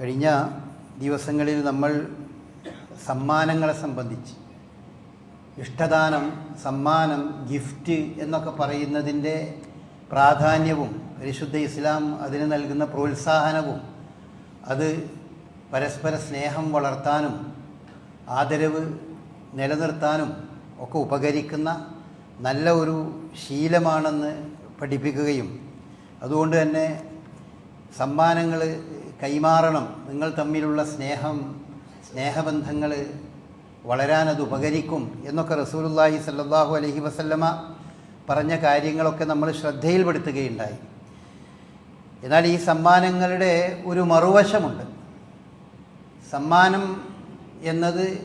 കഴിഞ്ഞ ദിവസങ്ങളിൽ നമ്മൾ സമ്മാനങ്ങളെ സംബന്ധിച്ച് ഇഷ്ടദാനം സമ്മാനം ഗിഫ്റ്റ് എന്നൊക്കെ പറയുന്നതിന്റെ പ്രാധാന്യവും പരിശുദ്ധ ഇസ്ലാം അതിന് നൽകുന്ന പ്രോത്സാഹനവും അത് പരസ്പര സ്നേഹം വളർത്താനും ആദരവ് നിലനിർത്താനും ഒക്കെ ഉപകരിക്കുന്ന നല്ല ഒരു ശീലമാണെന്ന് പഠിപ്പിക്കുകയും അതുകൊണ്ട് തന്നെ സമ്മാനങ്ങൾ കൈമാറണം. നിങ്ങൾ തമ്മിലുള്ള സ്നേഹം സ്നേഹബന്ധങ്ങൾ വളരാൻ അത് ഉപകരിക്കും എന്നൊക്കെ റസൂലുള്ളാഹി സല്ലാഹു അലഹി വസല്ലമ പറഞ്ഞ കാര്യങ്ങളൊക്കെ നമ്മൾ ശ്രദ്ധയിൽപ്പെടുത്തുകയുണ്ടായി. എന്നാൽ ഈ സമ്മാനങ്ങളുടെ ഒരു മറുവശമുണ്ട്. സമ്മാനം എന്നത്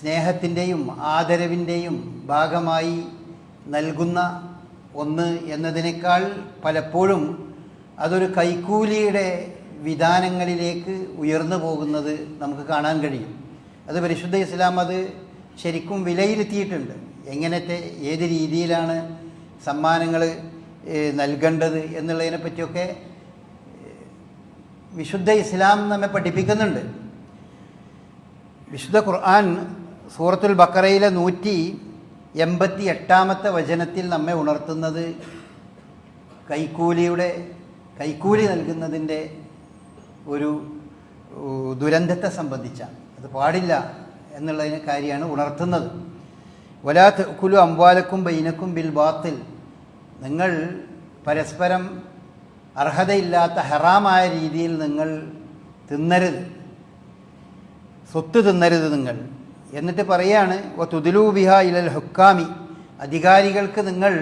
സ്നേഹത്തിന്റെയും ആദരവിന്റെയും ഭാഗമായി നൽകുന്ന ഒന്ന് എന്നതിനേക്കാൾ പലപ്പോഴും അതൊരു കൈക്കൂലിയുടെ വിധാനങ്ങളിലേക്ക് ഉയർന്നു പോകുന്നത് നമുക്ക് കാണാൻ കഴിയും. അത് പരിശുദ്ധ ഇസ്ലാം അത് ശരിക്കും വിലയിരുത്തിയിട്ടുണ്ട്. എങ്ങനത്തെ ഏത് രീതിയിലാണ് സമ്മാനങ്ങൾ നൽകേണ്ടത് എന്നുള്ളതിനെ പറ്റിയൊക്കെ വിശുദ്ധ ഇസ്ലാം നമ്മെ പഠിപ്പിക്കുന്നുണ്ട്. വിശുദ്ധ ഖുർആൻ സൂറത്തുൽ ബക്കറയിലെ നൂറ്റി എൺപത്തി എട്ടാമത്തെ വചനത്തിൽ നമ്മെ ഉണർത്തുന്നത് കൈക്കൂലിയുടെ കൈക്കൂലി നൽകുന്നതിന്റെ ഒരു ദുരന്തത്തെ സംബന്ധിച്ചാണ് അത് പാടില്ല എന്നുള്ളതിനെ കാര്യമാണ് ഉണർത്തുന്നത്. വലാ കുലു അംബാലക്കും ബൈനക്കും ബിൽ ബാത്തിൽ നിങ്ങൾ പരസ്പരം അർഹതയില്ലാത്ത ഹറാമായ രീതിയിൽ നിങ്ങൾ തിന്നരുത്. സ്വത്ത് തിന്നരുത് നിങ്ങൾ. എന്നിട്ട് പറയാണ് തുതിലൂബിഹ ഇലൽ ഹുക്കാമി അധികാരികൾക്ക് നിങ്ങൾ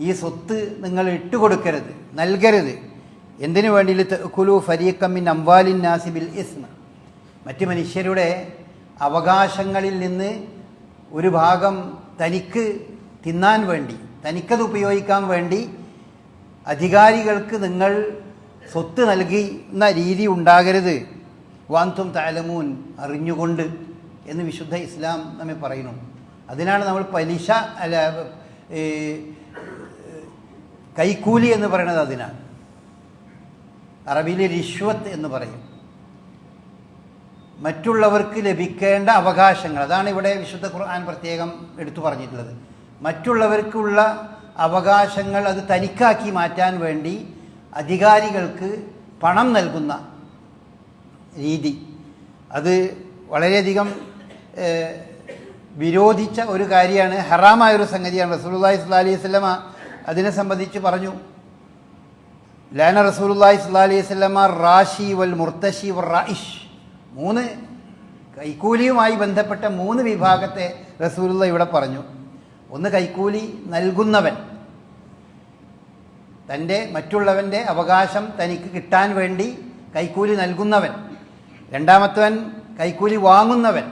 ഈ സ്വത്ത് നിങ്ങൾ ഇട്ട് കൊടുക്കരുത് നൽകരുത്. എന്തിനു വേണ്ടി കുലു ഫരീഖമ്മിൻ അംവാലിൻ നാസിബിൽ ഇസ്മ. മറ്റ് മനുഷ്യരുടെ അവകാശങ്ങളിൽ നിന്ന് ഒരു ഭാഗം തനിക്ക് തിന്നാൻ വേണ്ടി തനിക്കത് ഉപയോഗിക്കാൻ വേണ്ടി അധികാരികൾക്ക് നിങ്ങൾ സ്വത്ത് നൽകുന്ന രീതി ഉണ്ടാകരുത്. വാന്തും താലമൂൻ അറിഞ്ഞുകൊണ്ട് എന്ന് വിശുദ്ധ ഇസ്ലാം നമ്മെ പറയുന്നു. അതിനാണ് നമ്മൾ പലിശ അല്ല കൈക്കൂലി എന്ന് പറയുന്നത് അതിനാണ്. അറബിയിൽ രിശ്വത്ത് എന്ന് പറയും. മറ്റുള്ളവർക്ക് ലഭിക്കേണ്ട അവകാശങ്ങൾ അതാണ് ഇവിടെ വിശുദ്ധ ഖുർആൻ പ്രത്യേകം എടുത്തു പറഞ്ഞിട്ടുള്ളത്. മറ്റുള്ളവർക്കുള്ള അവകാശങ്ങൾ അത് തനിക്കാക്കി മാറ്റാൻ വേണ്ടി അധികാരികൾക്ക് പണം നൽകുന്ന രീതി. അത് വളരെയധികം വിരോധിച്ച ഒരു കാര്യമാണ്. ഹറാമായ ഒരു സംഗതിയാണ്. സ്വല്ലല്ലാഹി അലൈഹി വസല്ലമ അതിനെ സംബന്ധിച്ച് പറഞ്ഞു. ലാന റസൂലുള്ളാഹി സ്വല്ലല്ലാഹി അലൈഹി റാഷി വൽ മുർത്തശി വൽ റായിഷ് മൂന്ന് കൈക്കൂലിയുമായി ബന്ധപ്പെട്ട മൂന്ന് വിഭാഗത്തെ റസൂലുള്ള ഇവിടെ പറഞ്ഞു. ഒന്ന് കൈക്കൂലി നൽകുന്നവൻ. തന്റെ മറ്റുള്ളവന്റെ അവകാശം തനിക്ക് കിട്ടാൻ വേണ്ടി കൈക്കൂലി നൽകുന്നവൻ. രണ്ടാമത്തവൻ കൈക്കൂലി വാങ്ങുന്നവൻ.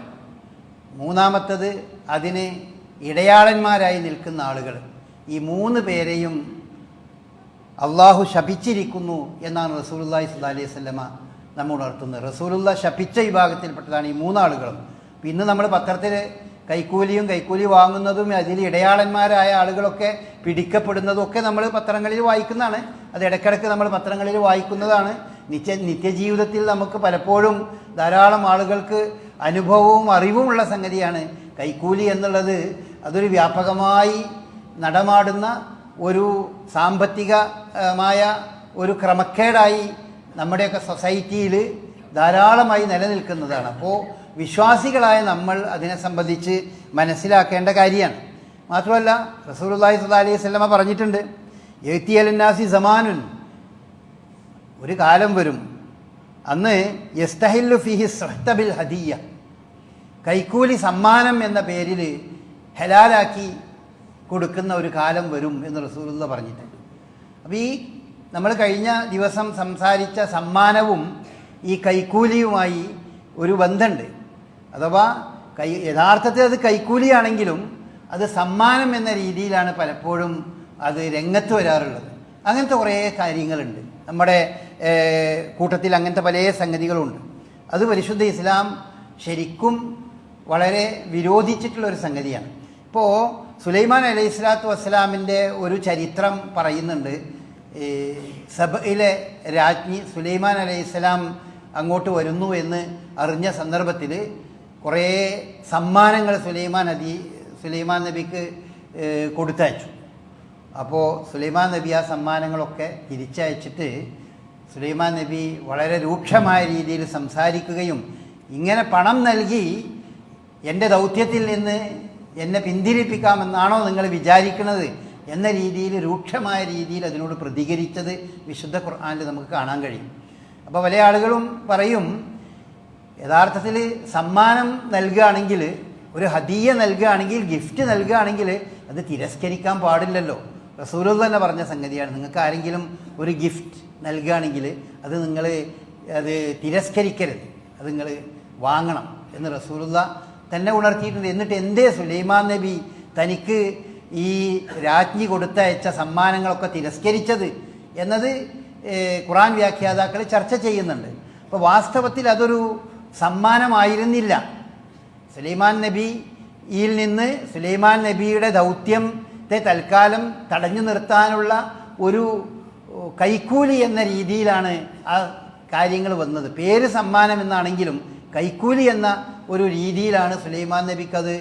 മൂന്നാമത്തത് അതിന് ഇടയാളന്മാരായി നിൽക്കുന്ന ആളുകൾ. ഈ മൂന്ന് പേരെയും അള്ളാഹു ശപിച്ചിരിക്കുന്നു എന്നാണ് റസൂലുള്ളാഹി സ്വല്ലല്ലാഹി അലൈഹി വസല്ലമ നമ്മൾ ഉണർത്തുന്നത്. റസൂലുള്ള ശപിച്ച വിഭാഗത്തിൽപ്പെട്ടതാണ് ഈ മൂന്നാളുകളും ഇന്ന് നമ്മൾ പത്രത്തിൽ കൈക്കൂലിയും കൈക്കൂലി വാങ്ങുന്നതും അതിൽ ഇടയാളന്മാരായ ആളുകളൊക്കെ പിടിക്കപ്പെടുന്നതും ഒക്കെ നമ്മൾ പത്രങ്ങളിൽ വായിക്കുന്നതാണ്. അത് ഇടയ്ക്കിടയ്ക്ക് നമ്മൾ പത്രങ്ങളിൽ വായിക്കുന്നതാണ്. നിത്യ നിത്യജീവിതത്തിൽ നമുക്ക് പലപ്പോഴും ധാരാളം ആളുകൾക്ക് അനുഭവവും അറിവുമുള്ള സംഗതിയാണ്. കൈക്കൂലി എന്നുള്ളത് അതൊരു വ്യാപകമായി നടമാടുന്ന ഒരു സാമ്പത്തികമായ ഒരു ക്രമക്കേടായി നമ്മുടെയൊക്കെ സൊസൈറ്റിയിൽ ധാരാളമായി നിലനിൽക്കുന്നതാണ്. അപ്പോൾ വിശ്വാസികളായ നമ്മൾ അതിനെ സംബന്ധിച്ച് മനസ്സിലാക്കേണ്ട കാര്യമാണ്. മാത്രമല്ല റസൂലുള്ളാഹി സ്വല്ലല്ലാഹി അലൈഹി സ്വലമ പറഞ്ഞിട്ടുണ്ട് എഴുത്തിയലിനാസി സമാനുൻ. ഒരു കാലം വരും. അന്ന് യസ്തഹില്ലു ഫിഹി സഹ്തബിൽ ഹദിയ. കൈക്കൂലി സമ്മാനം എന്ന പേരിൽ ഹലാലാക്കി കൊടുക്കുന്ന ഒരു കാലം വരും എന്ന് റസൂലുള്ള പറഞ്ഞിട്ടുണ്ട് അപ്പോൾ ഈ നമ്മൾ കഴിഞ്ഞ ദിവസം സംസാരിച്ച സമ്മാനവും ഈ കൈക്കൂലിയുമായി ഒരു ബന്ധമുണ്ട് അഥവാ കൈ യഥാർത്ഥത്തിൽ അത് കൈക്കൂലിയാണെങ്കിലും അത് സമ്മാനം എന്ന രീതിയിലാണ് പലപ്പോഴും അത് രംഗത്ത് വരാറുള്ളത്. അങ്ങനത്തെ കുറേ കാര്യങ്ങളുണ്ട്. നമ്മുടെ കൂട്ടത്തിൽ അങ്ങനത്തെ പല സംഗതികളുണ്ട്. അത് പരിശുദ്ധ ഇസ്ലാം ശരിക്കും വളരെ വിരോധിച്ചിട്ടുള്ള ഒരു സംഗതിയാണ്. ഇപ്പോൾ സുലൈമാൻ അലൈഹി സ്വലാത്തു വസ്സലാമിന്റെ ഒരു ചരിത്രം പറയുന്നുണ്ട്. ഈ സഭയിലെ രാജ്ഞി സുലൈമാൻ അലൈഹി സ്വലാം അങ്ങോട്ട് വരുന്നു എന്ന് അറിഞ്ഞ സന്ദർഭത്തിൽ കുറേ സമ്മാനങ്ങൾ സുലൈമാൻ നബി സുലൈമാൻ നബിക്ക് കൊടുത്തയച്ചു. അപ്പോൾ സുലൈമാൻ നബി ആ സമ്മാനങ്ങളൊക്കെ തിരിച്ചയച്ചിട്ട് സുലൈമാൻ നബി വളരെ രൂക്ഷമായ രീതിയിൽ സംസാരിക്കുകയും ഇങ്ങനെ പണം നൽകി എന്റെ ദൗത്യത്തിൽ നിന്ന് എന്നെ പിന്തിരിപ്പിക്കാമെന്നാണോ നിങ്ങൾ വിചാരിക്കുന്നത് എന്ന രീതിയിൽ രൂക്ഷമായ രീതിയിൽ അതിനോട് പ്രതികരിച്ചത് വിശുദ്ധ ഖുർആാനിൽ നമുക്ക് കാണാൻ കഴിയും. അപ്പോൾ പല ആളുകളും പറയും യഥാർത്ഥത്തിൽ സമ്മാനം നൽകുകയാണെങ്കിൽ ഒരു ഹദീയ നൽകുകയാണെങ്കിൽ ഗിഫ്റ്റ് നൽകുകയാണെങ്കിൽ അത് തിരസ്കരിക്കാൻ പാടില്ലല്ലോ. റസൂലു തന്നെ പറഞ്ഞ സംഗതിയാണ്. നിങ്ങൾക്ക് ആരെങ്കിലും ഒരു ഗിഫ്റ്റ് നൽകുകയാണെങ്കിൽ അത് നിങ്ങൾ അത് തിരസ്കരിക്കരുത്. അത് നിങ്ങൾ വാങ്ങണം എന്ന് റസൂലുള്ള തന്നെ ഉണർത്തിയിട്ടുണ്ട്. എന്നിട്ട് എന്തേ സുലൈമാൻ നബി തനിക്ക് ഈ രാജ്ഞി കൊടുത്തയച്ച സമ്മാനങ്ങളൊക്കെ തിരസ്കരിച്ചത് എന്നത് ഖുറാൻ വ്യാഖ്യാതാക്കൾ ചർച്ച ചെയ്യുന്നുണ്ട്. അപ്പോൾ വാസ്തവത്തിൽ അതൊരു സമ്മാനമായിരുന്നില്ല. സുലൈമാൻ നബി നബിയിൽ നിന്ന് സുലൈമാൻ നബിയുടെ ദൗത്യത്തെ തൽക്കാലം തടഞ്ഞു നിർത്താനുള്ള ഒരു കൈക്കൂലി എന്ന രീതിയിലാണ് ആ കാര്യങ്ങൾ വന്നത്. പേര് സമ്മാനം എന്നാണെങ്കിലും കൈക്കൂലി എന്ന ഒരു രീതിയിലാണ് സുലൈമാൻ നബിക്ക് അത്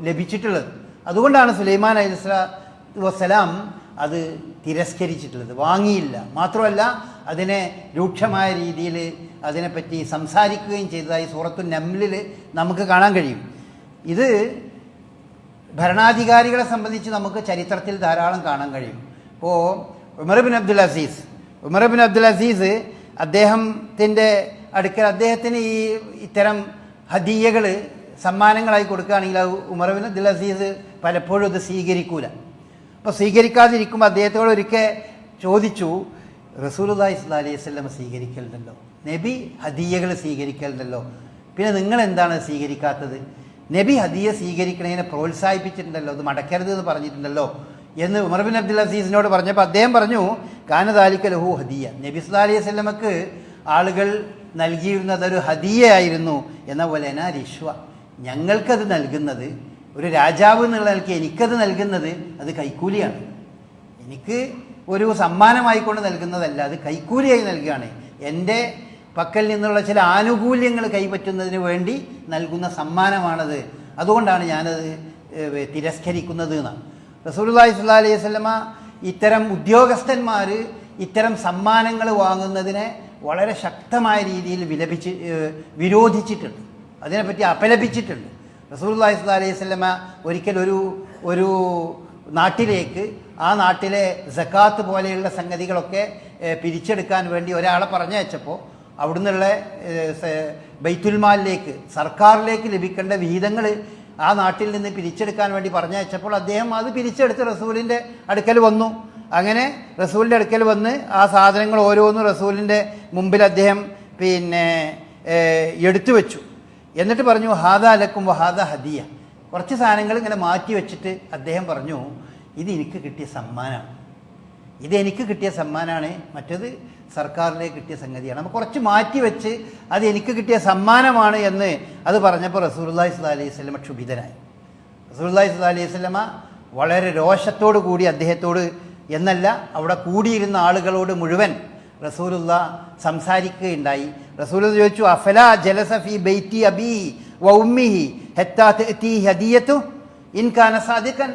ലഭിച്ചിട്ടുള്ളത്. അതുകൊണ്ടാണ് സുലൈമാൻ അലൈഹി വസ്സലാം അത് തിരസ്കരിച്ചിട്ടുള്ളത്. വാങ്ങിയില്ല. മാത്രമല്ല അതിനെ രൂക്ഷമായ രീതിയിൽ അതിനെപ്പറ്റി സംസാരിക്കുകയും ചെയ്തതായി സൂറത്തു നംലിൽ നമുക്ക് കാണാൻ കഴിയും. ഇത് ഭരണാധികാരികളെ സംബന്ധിച്ച് നമുക്ക് ചരിത്രത്തിൽ ധാരാളം കാണാൻ കഴിയും. ഇപ്പോൾ ഉമർബിൻ അബ്ദുൽ അസീസ്. ഉമർബിൻ അബ്ദുൽ അസീസ് അദ്ദേഹത്തിന്റെ അടുക്കൽ അദ്ദേഹത്തിന് ഈ ഇത്തരം ഹദീയകൾ സമ്മാനങ്ങളായി കൊടുക്കുകയാണെങ്കിൽ അത് ബിൻ അബ്ദുൽ അസീസ് പലപ്പോഴും അത് സ്വീകരിക്കൂല. അപ്പോൾ സ്വീകരിക്കാതിരിക്കുമ്പോൾ അദ്ദേഹത്തോട് ഒരിക്കൽ ചോദിച്ചു റസൂലുദായി സ്വല്ലല്ലാഹി അലൈഹി വസല്ലം സ്വീകരിക്കലുണ്ടല്ലോ. നബി ഹദീയകൾ സ്വീകരിക്കലുണ്ടല്ലോ. പിന്നെ നിങ്ങൾ എന്താണ് സ്വീകരിക്കാത്തത്? നബി ഹദിയ സ്വീകരിക്കണതിനെ പ്രോത്സാഹിപ്പിച്ചിട്ടുണ്ടല്ലോ. അത് മടക്കരുത് എന്ന് പറഞ്ഞിട്ടുണ്ടല്ലോ. എന്ന് ഉമർ ബിൻ അബ്ദുൽ അസീസിനോട് പറഞ്ഞപ്പോൾ അദ്ദേഹം പറഞ്ഞു കാനദാലിക്ക ലഹു ഹദിയ. നബി സ്വല്ലല്ലാഹി അലൈഹി വസല്ലമക്ക് ആളുകൾ നൽകിയിരുന്നത് ഒരു ഹദിയയായിരുന്നു എന്ന പോലെ എന്നാ രിശ്വ ഞങ്ങൾക്കത് നൽകുന്നത് ഒരു രാജാവ് എന്നുള്ള നിലയ്ക്ക് എനിക്കത് നൽകുന്നത് അത് കൈക്കൂലിയാണ്. എനിക്ക് ഒരു സമ്മാനമായിക്കൊണ്ട് നൽകുന്നതല്ല അത് കൈക്കൂലിയായി നൽകുകയാണ്. എന്റെ പക്കൽ നിന്നുള്ള ചില ആനുകൂല്യങ്ങൾ കൈപ്പറ്റുന്നതിന് വേണ്ടി നൽകുന്ന സമ്മാനമാണത്. അതുകൊണ്ടാണ് ഞാനത് തിരസ്കരിക്കുന്നത് എന്നാണ്. റസൂലുള്ളാഹി സ്വല്ലാ അലൈഹി വസല്ലമ ഇത്തരം ഉദ്യോഗസ്ഥന്മാർ ഇത്തരം സമ്മാനങ്ങൾ വാങ്ങുന്നതിനെ വളരെ ശക്തമായ രീതിയിൽ വിലപിച്ച് വിരോധിച്ചിട്ടുണ്ട്. അതിനെപ്പറ്റി അപലപിച്ചിട്ടുണ്ട്. റസൂലുള്ളാഹി സ്വല്ലാ അലൈഹി വസല്ലമ ഒരിക്കൽ ഒരു ഒരു നാട്ടിലേക്ക് ആ നാട്ടിലെ സക്കാത്ത് പോലെയുള്ള സംഗതികളൊക്കെ പിരിച്ചെടുക്കാൻ വേണ്ടി ഒരാളെ പറഞ്ഞയച്ചപ്പോൾ അവിടുന്നുള്ള ബൈത്തുൽമാലിലേക്ക് സർക്കാരിലേക്ക് ലഭിക്കേണ്ട വിഹിതങ്ങൾ ആ നാട്ടിൽ നിന്ന് പിരിച്ചെടുക്കാൻ വേണ്ടി പറഞ്ഞയച്ചപ്പോൾ അദ്ദേഹം അത് പിരിച്ചെടുത്ത് റസൂലിന്റെ അടുക്കൽ വന്നു. അങ്ങനെ റസൂലിന്റെ അടുക്കൽ വന്ന് ആ സാധനങ്ങൾ ഓരോന്നും റസൂലിന്റെ മുമ്പിൽ അദ്ദേഹം പിന്നെ എടുത്തു വെച്ചു. എന്നിട്ട് പറഞ്ഞു ഹാദ അലക്കും വഹാദ ഹദിയ. കുറച്ച് സാധനങ്ങൾ ഇങ്ങനെ മാറ്റി വെച്ചിട്ട് അദ്ദേഹം പറഞ്ഞു ഇത് എനിക്ക് കിട്ടിയ സമ്മാനമാണ് ഇത് എനിക്ക് കിട്ടിയ സമ്മാനമാണ് മറ്റത് സർക്കാരിലേക്ക് കിട്ടിയ സംഗതിയാണ്. അപ്പോൾ കുറച്ച് മാറ്റി വെച്ച് അത് എനിക്ക് കിട്ടിയ സമ്മാനമാണ് എന്ന് അത് പറഞ്ഞപ്പോൾ റസൂലുള്ളാഹി സ്വല്ലല്ലാഹി അലൈഹി സ്വലമ ക്ഷുഭിതനായി. റസൂലുള്ളാഹി സ്വല്ലല്ലാഹി അലൈഹി സ്വലമ വളരെ രോഷത്തോടു കൂടി അദ്ദേഹത്തോട് എന്നല്ല അവിടെ കൂടിയിരുന്ന ആളുകളോട് മുഴുവൻ റസൂലുള്ള സംസാരിക്കുകയുണ്ടായി. റസൂൽ ചോദിച്ചു അഫല ജലസഫി ബൈത്തി അബി വൗമിഹി ഹെത്താത്തി ഹദിയത്തു? ഇൻകാന കാന സാദിഖൻ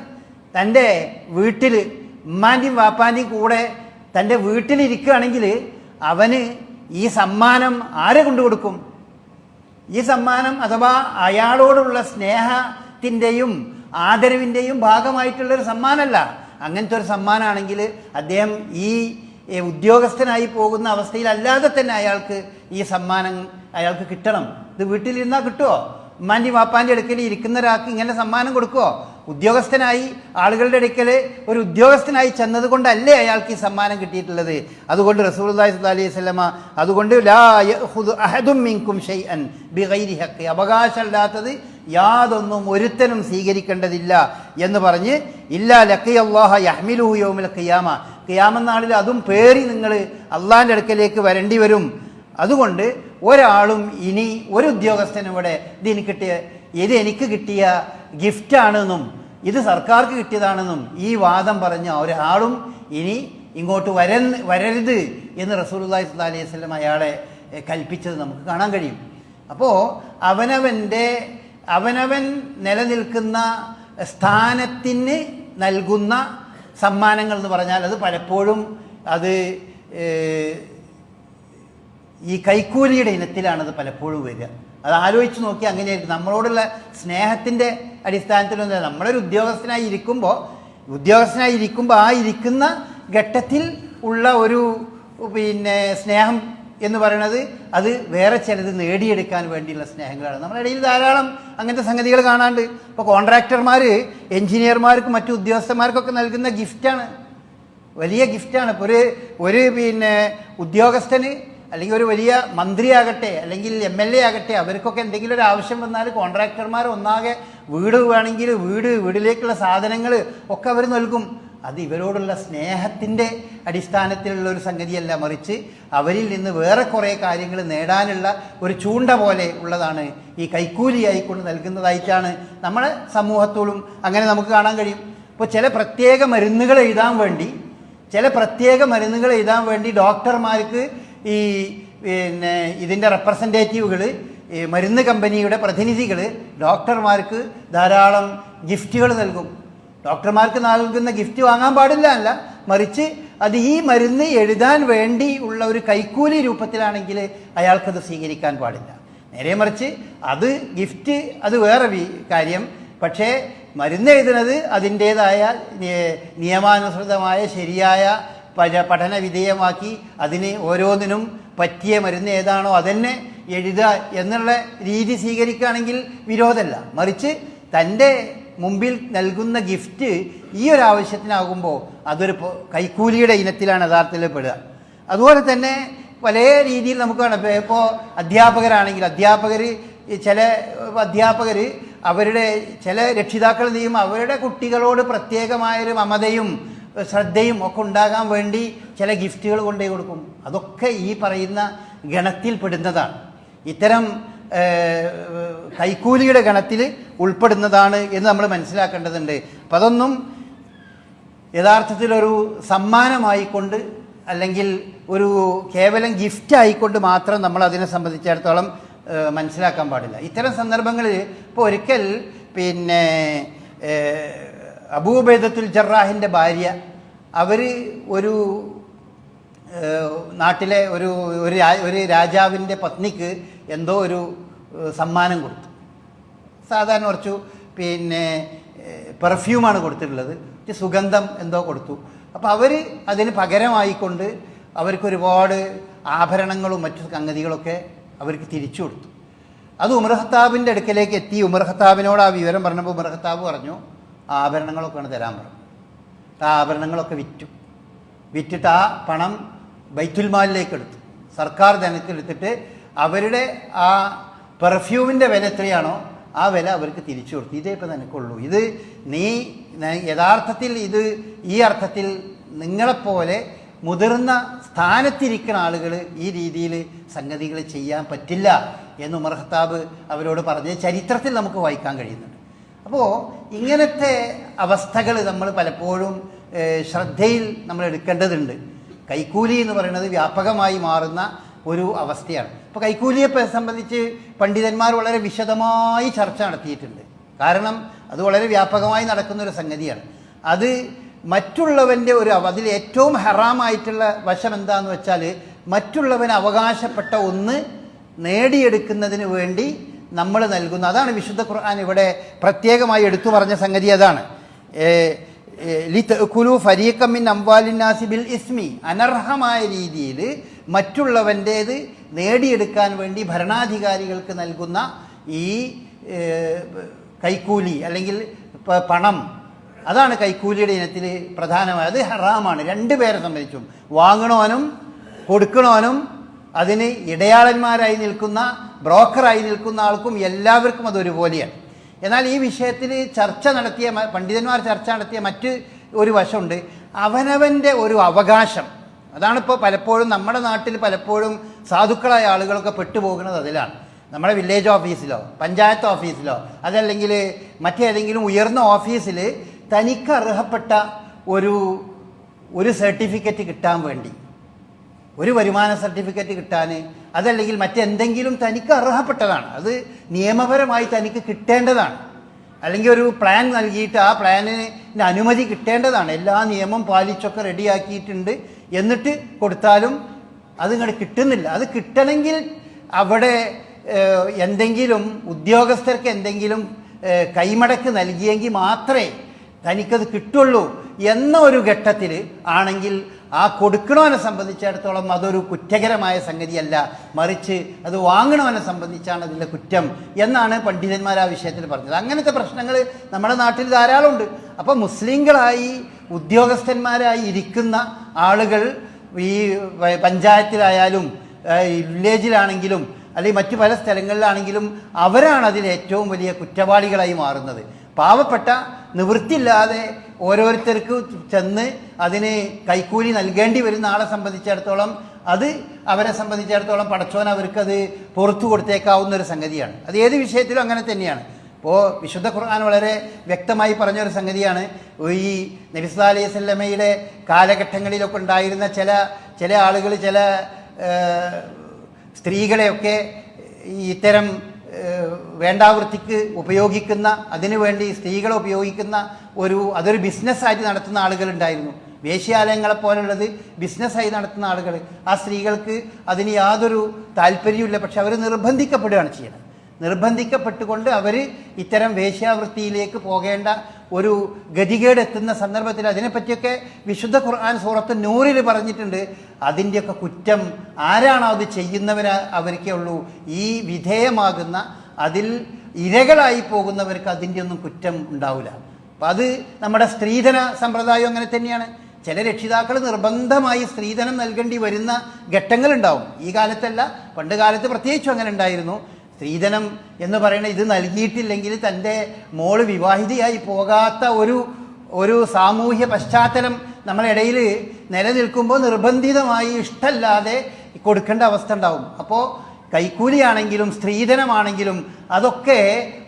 തന്റെ വീട്ടിൽ ഉമ്മാന്റെയും വാപ്പാന്റെയും കൂടെ തന്റെ വീട്ടിലിരിക്കുകയാണെങ്കിൽ അവന് ഈ സമ്മാനം ആരെ കൊണ്ടു കൊടുക്കും ഈ സമ്മാനം അഥവാ അയാളോടുള്ള സ്നേഹത്തിന്റെയും ആദരവിന്റെയും ഭാഗമായിട്ടുള്ളൊരു സമ്മാനമല്ല. അങ്ങനത്തെ ഒരു സമ്മാനമാണെങ്കിൽ അദ്ദേഹം ഈ ഉദ്യോഗസ്ഥനായി പോകുന്ന അവസ്ഥയിലല്ലാതെ തന്നെ അയാൾക്ക് ഈ സമ്മാനം അയാൾക്ക് കിട്ടണം. ഇത് വീട്ടിലിരുന്നാൽ കിട്ടുമോ ഉമ്മാന്റെ വാപ്പാന്റെ അടുക്കൽ ഇരിക്കുന്ന ഒരാൾക്ക് ഇങ്ങനെ സമ്മാനം കൊടുക്കുമോ ഉദ്യോഗസ്ഥനായി ആളുകളുടെ അടുക്കൽ ഒരു ഉദ്യോഗസ്ഥനായി ചെന്നത് കൊണ്ടല്ലേ അയാൾക്ക് ഈ സമ്മാനം കിട്ടിയിട്ടുള്ളത്? അതുകൊണ്ട് റസൂലുള്ളാഹി സ്വല്ലല്ലാഹി അലൈഹി വസല്ലമ അതുകൊണ്ട് ലാ അഹദും മിങ്കും ഷൈഅൻ ബിഗൈരി ഹക്ക് അവകാശമില്ലാത്തത് യാതൊന്നും ഒരുത്തനും സ്വീകരിക്കേണ്ടതില്ല എന്ന് പറഞ്ഞ് ഇല്ലാ ലഖിയല്ലാഹ യഹ്മിലുഹു യോമിൽ ഖിയാമ. ഖിയാമനാളിൽ അതും പേറി നിങ്ങൾ അള്ളാഹിന്റെ അടുക്കലേക്ക് വരേണ്ടി വരും. അതുകൊണ്ട് ഒരാളും ഇനി ഒരു ഉദ്യോഗസ്ഥനും ഇവിടെ ഇത് എനിക്ക് കിട്ടിയ ഇത് എനിക്ക് കിട്ടിയ ഗിഫ്റ്റാണെന്നും ഇത് സർക്കാർക്ക് കിട്ടിയതാണെന്നും ഈ വാദം പറഞ്ഞ ഒരാളും ഇനി ഇങ്ങോട്ട് വര വരരുത് എന്ന് റസൂലുള്ളാഹി സ്വല്ലല്ലാഹി അലൈഹി വസല്ലം അയാളെ കൽപ്പിച്ചത് നമുക്ക് കാണാൻ കഴിയും. അപ്പോൾ അവനവന്റെ അവനവൻ നിലനിൽക്കുന്ന സ്ഥാനത്തിന് നൽകുന്ന സമ്മാനങ്ങൾ എന്ന് പറഞ്ഞാൽ അത് പലപ്പോഴും അത് ഈ കൈക്കൂലിയുടെ ഇനത്തിലാണ് അത് പലപ്പോഴും വരിക. അത് ആലോചിച്ച് നോക്കി അങ്ങനെയായിരിക്കും നമ്മളോടുള്ള സ്നേഹത്തിന്റെ അടിസ്ഥാനത്തിലൊന്നും നമ്മളൊരു ഉദ്യോഗസ്ഥനായി ഇരിക്കുമ്പോൾ ഉദ്യോഗസ്ഥനായി ഇരിക്കുമ്പോൾ ആ ഇരിക്കുന്ന ഘട്ടത്തിൽ ഉള്ള ഒരു പിന്നെ സ്നേഹം എന്ന് പറയുന്നത് അത് വേറെ ചിലത് നേടിയെടുക്കാൻ വേണ്ടിയുള്ള സ്നേഹങ്ങളാണ്. നമ്മുടെ ഇടയിൽ ധാരാളം അങ്ങനത്തെ സംഗതികൾ കാണാണ്ട് ഇപ്പോൾ കോൺട്രാക്ടർമാർ എഞ്ചിനീയർമാർക്കും മറ്റു ഉദ്യോഗസ്ഥന്മാർക്കൊക്കെ നൽകുന്ന ഗിഫ്റ്റാണ്. വലിയ ഗിഫ്റ്റാണ്. ഇപ്പോൾ ഒരു ഒരു പിന്നെ ഉദ്യോഗസ്ഥന് അല്ലെങ്കിൽ ഒരു വലിയ മന്ത്രിയാകട്ടെ അല്ലെങ്കിൽ എം എൽ എ ആകട്ടെ അവർക്കൊക്കെ എന്തെങ്കിലും ഒരു ആവശ്യം വന്നാൽ കോൺട്രാക്ടർമാർ ഒന്നാകെ വീട് വേണമെങ്കിൽ വീട് വീടിലേക്കുള്ള സാധനങ്ങൾ ഒക്കെ അവർ നൽകും. അത് ഇവരോടുള്ള സ്നേഹത്തിന്റെ അടിസ്ഥാനത്തിലുള്ള ഒരു സംഗതിയല്ല മറിച്ച് അവരിൽ നിന്ന് വേറെ കുറേ കാര്യങ്ങൾ നേടാനുള്ള ഒരു ചൂണ്ട പോലെ ഉള്ളതാണ് ഈ കൈക്കൂലിയായിക്കൊണ്ട് നൽകുന്നതായിട്ടാണ് നമ്മുടെ സമൂഹത്തോടും അങ്ങനെ നമുക്ക് കാണാൻ കഴിയും. ഇപ്പോൾ ചില പ്രത്യേക മരുന്നുകൾ എഴുതാൻ വേണ്ടി ചില പ്രത്യേക മരുന്നുകൾ എഴുതാൻ വേണ്ടി ഡോക്ടർമാർക്ക് ഈ പിന്നെ ഇതിന്റെ റെപ്രസെന്റേറ്റീവുകൾ മരുന്ന് കമ്പനിയുടെ പ്രതിനിധികൾ ഡോക്ടർമാർക്ക് ധാരാളം ഗിഫ്റ്റുകൾ നൽകും. ഡോക്ടർമാർക്ക് നൽകുന്ന ഗിഫ്റ്റ് വാങ്ങാൻ പാടില്ല അല്ല. മറിച്ച് അത് ഈ മരുന്ന് എഴുതാൻ വേണ്ടി ഉള്ള ഒരു കൈക്കൂലി രൂപത്തിലാണെങ്കിൽ അയാൾക്കത് സ്വീകരിക്കാൻ പാടില്ല. നേരെ മറിച്ച് അത് ഗിഫ്റ്റ് അത് വേറെ കാര്യം. പക്ഷേ മരുന്ന് എഴുതുന്നത് അതിന്റേതായ നിയമാനുസൃതമായ ശരിയായ പല പഠന വിധേയമാക്കി അതിന് ഓരോന്നിനും പറ്റിയ മരുന്ന് ഏതാണോ അതന്നെ എഴുതുക എന്നുള്ള രീതി സ്വീകരിക്കുകയാണെങ്കിൽ വിരോധമല്ല. മറിച്ച് തന്റെ മുമ്പിൽ നൽകുന്ന ഗിഫ്റ്റ് ഈ ഒരു ആവശ്യത്തിനാകുമ്പോൾ അതൊരു കൈക്കൂലിയുടെ ഇനത്തിലാണ് യഥാർത്ഥത്തിൽ പെടുക. അതുപോലെ തന്നെ പല രീതിയിൽ നമുക്ക് കാണാം. ഇപ്പോൾ അധ്യാപകരാണെങ്കിൽ അധ്യാപകർ ചില അധ്യാപകർ അവരുടെ ചില രക്ഷിതാക്കൾ ചെയ്യും? അവരുടെ കുട്ടികളോട് പ്രത്യേകമായൊരു മമതയും ശ്രദ്ധയും ഒക്കെ ഉണ്ടാകാൻ വേണ്ടി ചില ഗിഫ്റ്റുകൾ കൊണ്ടുപോയി കൊടുക്കും. അതൊക്കെ ഈ പറയുന്ന ഗണത്തിൽ പെടുന്നതാണ്. ഇത്തരം കൈക്കൂലിയുടെ ഗണത്തിൽ ഉൾപ്പെടുന്നതാണ് എന്ന് നമ്മൾ മനസ്സിലാക്കേണ്ടതുണ്ട്. അപ്പം അതൊന്നും യഥാർത്ഥത്തിലൊരു സമ്മാനമായിക്കൊണ്ട് അല്ലെങ്കിൽ ഒരു കേവലം ഗിഫ്റ്റ് ആയിക്കൊണ്ട് മാത്രം നമ്മൾ അതിനെ സംബന്ധിച്ചിടത്തോളം മനസ്സിലാക്കാൻ പാടില്ല. ഇത്തരം സന്ദർഭങ്ങളിൽ ഇപ്പോൾ ഒരിക്കൽ പിന്നെ അബൂബേദത്തുൽ ജറാഹിന്റെ ഭാര്യ അവർ ഒരു നാട്ടിലെ ഒരു ഒരു രാജാവിന്റെ പത്നിക്ക് എന്തോ ഒരു സമ്മാനം കൊടുത്തു. സാധാരണ കുറച്ചു പിന്നെ പെർഫ്യൂമാണ് കൊടുത്തിട്ടുള്ളത്. സുഗന്ധം എന്തോ കൊടുത്തു. അപ്പോൾ അവർ അതിന് പകരമായിക്കൊണ്ട് അവർക്ക് ഒരുപാട് ആഭരണങ്ങളും മറ്റു സംഗതികളൊക്കെ അവർക്ക് തിരിച്ചു കൊടുത്തു. അത് ഉമർ ഖത്താബിന്റെ അടുക്കലേക്ക് എത്തി. ഉമർ ഖത്താബിനോട് ആ വിവരം പറഞ്ഞപ്പോൾ ഉമർ ഖത്താബ് പറഞ്ഞു ആഭരണങ്ങളൊക്കെയാണ് തരാൻ പറഞ്ഞു. ആ ആഭരണങ്ങളൊക്കെ വിറ്റു. വിറ്റിട്ട് ആ പണം ബൈത്തുൽമാലിലേക്ക് എടുത്തു. സർക്കാർ ധനത്തിൽ എടുത്തിട്ട് അവരുടെ ആ പെർഫ്യൂമിന്റെ വില എത്രയാണോ ആ വില അവർക്ക് തിരിച്ചു കൊടുത്തു. ഇതേ ഇപ്പം നിനക്കുള്ളൂ. ഇത് നീ യഥാർത്ഥത്തിൽ ഇത് ഈ അർത്ഥത്തിൽ നിങ്ങളെപ്പോലെ മുതിർന്ന സ്ഥാനത്തിരിക്കുന്ന ആളുകൾ ഈ രീതിയിൽ സംഗതികൾ ചെയ്യാൻ പറ്റില്ല എന്ന് ഉമർ ഖത്താബ് അവരോട് പറഞ്ഞ് ചരിത്രത്തിൽ നമുക്ക് വായിക്കാൻ കഴിയുന്നുണ്ട്. അപ്പോൾ ഇങ്ങനത്തെ അവസ്ഥകൾ നമ്മൾ പലപ്പോഴും ശ്രദ്ധയിൽ നമ്മൾ എടുക്കേണ്ടതുണ്ട്. കൈക്കൂലി എന്ന് പറയുന്നത് വ്യാപകമായി മാറുന്ന ഒരു അവസ്ഥയാണ്. ഇപ്പോൾ കൈക്കൂലിയെ സംബന്ധിച്ച് പണ്ഡിതന്മാർ വളരെ വിശദമായി ചർച്ച നടത്തിയിട്ടുണ്ട്. കാരണം അത് വളരെ വ്യാപകമായി നടക്കുന്ന ഒരു സംഗതിയാണ്. അത് മറ്റുള്ളവന്റെ ഒരു അതിൽ ഏറ്റവും ഹറാമായിട്ടുള്ള വശം എന്താണെന്ന് വെച്ചാൽ മറ്റുള്ളവൻ അവകാശപ്പെട്ട ഒന്ന് നേടിയെടുക്കുന്നതിന് വേണ്ടി നമ്മൾ നൽകുന്ന അതാണ് വിശുദ്ധ ഖുർആൻ ഇവിടെ പ്രത്യേകമായി എടുത്തു പറഞ്ഞ സംഗതി അതാണ്. ലിതഅ്കുലു ഫരീഖം മിൻ അംവാലിന്നാസി ബിൽ ഇസ്മി. അനർഹമായ രീതിയിൽ മറ്റുള്ളവന്റേത് നേടിയെടുക്കാൻ വേണ്ടി ഭരണാധികാരികൾക്ക് നൽകുന്ന ഈ കൈക്കൂലി അല്ലെങ്കിൽ പണം. അതാണ് കൈക്കൂലിയുടെ ഇനത്തിൽ പ്രധാനമായത് ഹറാമാണ്. രണ്ട് പേരെ സംബന്ധിച്ചും. വാങ്ങണവനും കൊടുക്കണവനും അതിന് ഇടയാളന്മാരായി നിൽക്കുന്ന ബ്രോക്കറായി നിൽക്കുന്ന ആൾക്കും എല്ലാവർക്കും അതൊരുപോലെയാണ് എന്നാൽ ഈ വിഷയത്തിൽ ചർച്ച നടത്തിയ പണ്ഡിതന്മാർ ചർച്ച നടത്തിയ മറ്റ് ഒരു വശമുണ്ട്. അവനവന്റെ ഒരു അവകാശം. അതാണിപ്പോൾ പലപ്പോഴും നമ്മുടെ നാട്ടിൽ പലപ്പോഴും സാധുക്കളായ ആളുകളൊക്കെ പെട്ടുപോകുന്നത് അതിലാണ്. നമ്മുടെ വില്ലേജ് ഓഫീസിലോ പഞ്ചായത്ത് ഓഫീസിലോ അതല്ലെങ്കിൽ മറ്റേതെങ്കിലും ഉയർന്ന ഓഫീസിൽ തനിക്ക് അർഹപ്പെട്ട ഒരു ഒരു സർട്ടിഫിക്കറ്റ് കിട്ടാൻ വേണ്ടി. ഒരു വരുമാന സർട്ടിഫിക്കറ്റ് കിട്ടാൻ അതല്ലെങ്കിൽ മറ്റെന്തെങ്കിലും തനിക്ക് അർഹപ്പെട്ടതാണ്. അത് നിയമപരമായി തനിക്ക് കിട്ടേണ്ടതാണ്. അല്ലെങ്കിൽ ഒരു പ്ലാൻ നൽകിയിട്ട് ആ പ്ലാനിന് അനുമതി കിട്ടേണ്ടതാണ്. എല്ലാ നിയമം പാലിച്ചൊക്കെ റെഡിയാക്കിയിട്ടുണ്ട് എന്നിട്ട് കൊടുത്താലും അത് ഇങ്ങോട്ട് കിട്ടുന്നില്ല. അത് കിട്ടണമെങ്കിൽ അവിടെ എന്തെങ്കിലും ഉദ്യോഗസ്ഥർക്ക് എന്തെങ്കിലും കൈമടക്ക് നൽകിയെങ്കിൽ മാത്രമേ തനിക്കത് കിട്ടുള്ളൂ എന്ന ഒരു ഘട്ടത്തിൽ ആണെങ്കിൽ ആ കൊടുക്കണവനെ സംബന്ധിച്ചിടത്തോളം അതൊരു കുറ്റകരമായ സംഗതിയല്ല. മറിച്ച് അത് വാങ്ങണവനെ സംബന്ധിച്ചാണ് അതിന്റെ കുറ്റം എന്നാണ് പണ്ഡിതന്മാർ ആ വിഷയത്തിൽ പറഞ്ഞത്. അങ്ങനത്തെ പ്രശ്നങ്ങൾ നമ്മുടെ നാട്ടിൽ ധാരാളമുണ്ട്. അപ്പോൾ മുസ്ലിങ്ങളായി ഉദ്യോഗസ്ഥന്മാരായി ഇരിക്കുന്ന ആളുകൾ ഈ പഞ്ചായത്തിലായാലും വില്ലേജിലാണെങ്കിലും അല്ലെങ്കിൽ മറ്റു പല സ്ഥലങ്ങളിലാണെങ്കിലും അവരാണ് അതിൽ ഏറ്റവും വലിയ കുറ്റവാളികളായി മാറുന്നത്. പാവപ്പെട്ട നിവൃത്തിയില്ലാതെ ഓരോരുത്തർക്ക് ചെന്ന് അതിന് കൈക്കൂലി നൽകേണ്ടി വരുന്ന ആളെ സംബന്ധിച്ചിടത്തോളം. അത് അവരെ സംബന്ധിച്ചിടത്തോളം പടച്ചോൻ അവർക്കത് പുറത്തു കൊടുത്തേക്കാവുന്ന ഒരു സംഗതിയാണ്. അത് ഏത് വിഷയത്തിലും അങ്ങനെ തന്നെയാണ്. ഇപ്പോൾ വിശുദ്ധ ഖുർആൻ വളരെ വ്യക്തമായി പറഞ്ഞൊരു സംഗതിയാണ്. ഈ നബിസ്ലാ അലൈഹി സ്വല്ലമയുടെ കാലഘട്ടങ്ങളിലൊക്കെ ഉണ്ടായിരുന്ന ചില ചില ആളുകൾ ചില സ്ത്രീകളെയൊക്കെ ഇത്തരം വേണ്ടാവൃത്തിക്ക് ഉപയോഗിക്കുന്ന അതിനുവേണ്ടി സ്ത്രീകളെ ഉപയോഗിക്കുന്ന ഒരു അതൊരു ബിസിനസ്സായിട്ട് നടത്തുന്ന ആളുകളുണ്ടായിരുന്നു. വേശ്യാലയങ്ങളെ പോലുള്ളത് ബിസിനസ്സായി നടത്തുന്ന ആളുകൾ ആ സ്ത്രീകൾക്ക് അതിന് യാതൊരു താല്പര്യമില്ല പക്ഷെ അവർ നിർബന്ധിക്കപ്പെടുകയാണ് ചെയ്യുന്നത് നിർബന്ധിക്കപ്പെട്ടുകൊണ്ട് അവർ ഇത്തരം വേശ്യാവൃത്തിയിലേക്ക് പോകേണ്ട ഒരു ഗതികേട് എത്തുന്ന സന്ദർഭത്തിൽ അതിനെപ്പറ്റിയൊക്കെ വിശുദ്ധ ഖുർആൻ സൂറത്ത് നൂറിൽ പറഞ്ഞിട്ടുണ്ട്. അതിന്റെയൊക്കെ കുറ്റം ആരാണോ അത് ചെയ്യുന്നവർ അവർക്കേ ഉള്ളൂ. ഈ വിധേയമാകുന്ന അതിൽ ഇരകളായി പോകുന്നവർക്ക് അതിന്റെ ഒന്നും കുറ്റം ഉണ്ടാവില്ല അപ്പം അത് നമ്മുടെ സ്ത്രീധന സമ്പ്രദായം അങ്ങനെ തന്നെയാണ്. ചില രക്ഷിതാക്കൾ നിർബന്ധമായി സ്ത്രീധനം നൽകേണ്ടി വരുന്ന ഘട്ടങ്ങളുണ്ടാവും. ഈ കാലത്തല്ല പണ്ട് കാലത്ത് പ്രത്യേകിച്ചും അങ്ങനെ ഉണ്ടായിരുന്നു. സ്ത്രീധനം എന്ന് പറയുന്നത് ഇത് നൽകിയിട്ടില്ലെങ്കിൽ തന്റെ മോൾ വിവാഹിതയായി പോകാത്ത ഒരു ഒരു സാമൂഹ്യ പശ്ചാത്തലം നമ്മളിടയിൽ നിലനിൽക്കുമ്പോൾ നിർബന്ധിതമായി ഇഷ്ടമല്ലാതെ കൊടുക്കേണ്ട അവസ്ഥ ഉണ്ടാവും. അപ്പോൾ കൈക്കൂലിയാണെങ്കിലും സ്ത്രീധനമാണെങ്കിലും അതൊക്കെ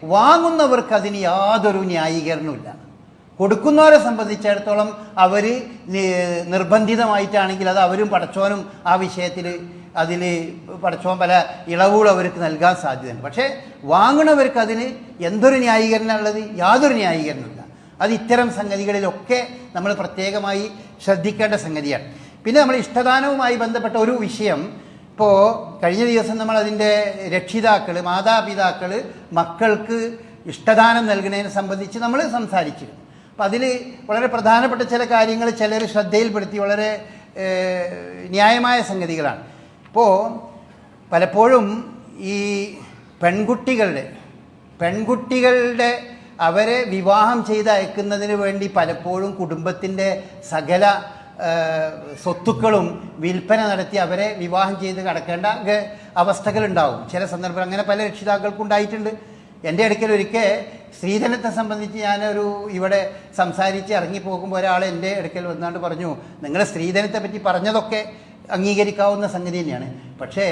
വാങ്ങുന്നവർക്ക് അതിന് യാതൊരു ന്യായീകരണമില്ല കൊടുക്കുന്നവരെ സംബന്ധിച്ചിടത്തോളം അവർ നിർബന്ധിതമായിട്ടാണെങ്കിൽ അത് അവരും പടച്ചോനും ആ വിഷയത്തിൽ അതിൽ പടച്ചോൻ പല ഇളവുകൾ അവർക്ക് നൽകാൻ സാധ്യതയുണ്ട്. പക്ഷേ വാങ്ങണവർക്ക് അതിന് എന്തൊരു ന്യായീകരണം ഉള്ളത് യാതൊരു ന്യായീകരണമില്ല അത് ഇത്തരം സംഗതികളിലൊക്കെ നമ്മൾ പ്രത്യേകമായി ശ്രദ്ധിക്കേണ്ട സംഗതിയാണ്. പിന്നെ നമ്മൾ ഇഷ്ടദാനവുമായി ബന്ധപ്പെട്ട ഒരു വിഷയം. ഇപ്പോൾ കഴിഞ്ഞ ദിവസം നമ്മൾ അതിന്റെ രക്ഷിതാക്കൾ മാതാപിതാക്കൾ മക്കൾക്ക് ഇഷ്ടദാനം നൽകുന്നതിനെ സംബന്ധിച്ച് നമ്മൾ സംസാരിച്ചിരുന്നു. അപ്പം അതിൽ വളരെ പ്രധാനപ്പെട്ട ചില കാര്യങ്ങൾ ചിലർ ശ്രദ്ധയിൽപ്പെടുത്തി വളരെ ന്യായമായ സംഗതികളാണ്. ഇപ്പോൾ പലപ്പോഴും ഈ പെൺകുട്ടികളുടെ പെൺകുട്ടികളുടെ അവരെ വിവാഹം ചെയ്ത് അയക്കുന്നതിന് വേണ്ടി പലപ്പോഴും കുടുംബത്തിന്റെ സകല സ്വത്തുക്കളും വിൽപ്പന നടത്തി അവരെ വിവാഹം ചെയ്ത് കടക്കേണ്ട അവസ്ഥകളുണ്ടാവും. ചില സന്ദർഭം അങ്ങനെ പല രക്ഷിതാക്കൾക്കും ഉണ്ടായിട്ടുണ്ട്. എന്റെ അടുക്കൽ ഒരിക്കൽ സ്ത്രീധനത്തെ സംബന്ധിച്ച് ഞാനൊരു ഇവിടെ സംസാരിച്ച് ഇറങ്ങിപ്പോകുമ്പോൾ ഒരാൾ എന്റെ അടുക്കൽ വന്നാണ്ട് പറഞ്ഞു നിങ്ങൾ സ്ത്രീധനത്തെ പറ്റി പറഞ്ഞതൊക്കെ അംഗീകരിക്കാവുന്ന സംഗതി തന്നെയാണ്. പക്ഷേ